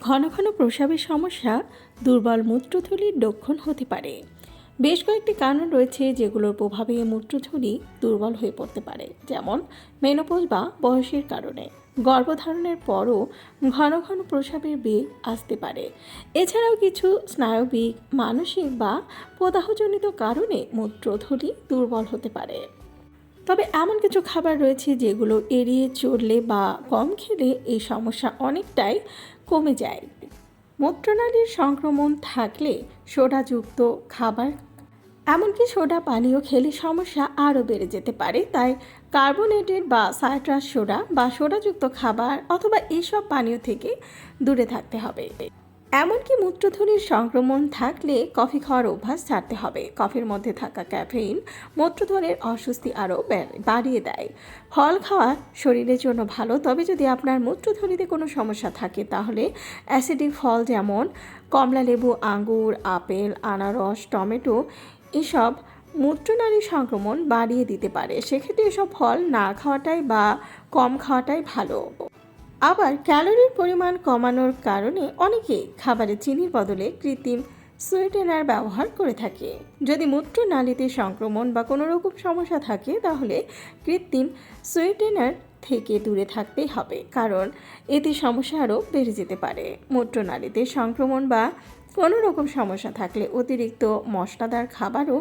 ঘন ঘন প্রসাবের সমস্যা দুর্বল মূত্রথলির লক্ষণ হতে পারে। বেশ কয়েকটি কারণ রয়েছে যেগুলোর প্রভাবে মূত্রথলি দুর্বল হয়ে পড়তে পারে, যেমন মেনোপোজ বা বয়সের কারণে। গর্ভধারণের পরও ঘন ঘন প্রসাবের বেগ আসতে পারে। এছাড়াও কিছু স্নায়বিক, মানসিক বা প্রদাহজনিত কারণে মূত্রথলি দুর্বল হতে পারে। তবে এমন কিছু খাবার রয়েছে যেগুলো এড়িয়ে চললে বা কম খেলে এই সমস্যা অনেকটাই কমে যায়। মূত্রনালীর সংক্রমণ থাকলে সোডাযুক্ত খাবার, এমনকি সোডা পানীয় খেলে সমস্যা আরও বেড়ে যেতে পারে। তাই কার্বোনেটেড বা সাইট্রাস সোডা বা সোডাযুক্ত খাবার অথবা এইসব পানীয় থেকে দূরে থাকতে হবে। এমনকি মূত্রথলির সংক্রমণ থাকলে কফি খাওয়ার অভ্যাস ছাড়তে হবে। কফির মধ্যে থাকা ক্যাফেইন মূত্রথলির অস্বস্তি আরও বাড়িয়ে দেয়। ফল খাওয়া শরীরের জন্য ভালো, তবে যদি আপনার মূত্রথলিতে কোনো সমস্যা থাকে, তাহলে অ্যাসিডিক ফল যেমন কমলা লেবু, আঙ্গুর, আপেল, আনারস, টমেটো এসব মূত্রনালীর সংক্রমণ বাড়িয়ে দিতে পারে। সেক্ষেত্রে এসব ফল না খাওয়াটাই বা কম খাওয়াটাই ভালো। আবার ক্যালোরির পরিমাণ কমানোর কারণে অনেকে খাবারে চিনির বদলে কৃত্রিম সুইটেনার ব্যবহার করে থাকে। যদি মূত্রনালীতে সংক্রমণ বা কোনো রকম সমস্যা থাকে, তাহলে কৃত্রিম সুইটেনার থেকে দূরে থাকতেই হবে, কারণ এতে সমস্যা আরও বেড়ে যেতে পারে। মূত্রনালীতে সংক্রমণ বা কোনো রকম সমস্যা থাকলে অতিরিক্ত মশলাদার খাবারও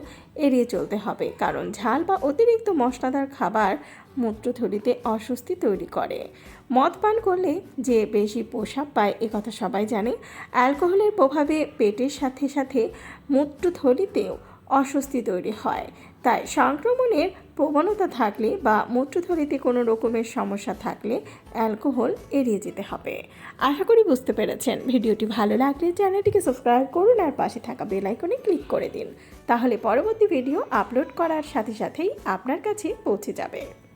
এড়িয়ে চলতে হবে। কারণ ঝাল বা অতিরিক্ত মশলাদার খাবার মূত্রথলিতে অস্বস্তি তৈরি করে। মদ পান করলে যে বেশি প্রসাব পায় একথা সবাই জানে। অ্যালকোহলের প্রভাবে পেটের সাথে সাথে মূত্রথলিতেও অস্বস্তি তৈরি হয়। তাই সংক্রমণের প্রবণতা থাকলে বা মূত্রথলিতে কোনো রকমের সমস্যা থাকলে অ্যালকোহল এড়িয়ে যেতে হবে। আশা করি বুঝতে পেরেছেন। ভিডিওটি ভালো লাগলে চ্যানেলটিকে সাবস্ক্রাইব করুন আর পাশে থাকা বেল আইকনে ক্লিক করে দিন। তাহলে পরবর্তী ভিডিও আপলোড করার সাথে সাথেই আপনার কাছে পৌঁছে যাবে।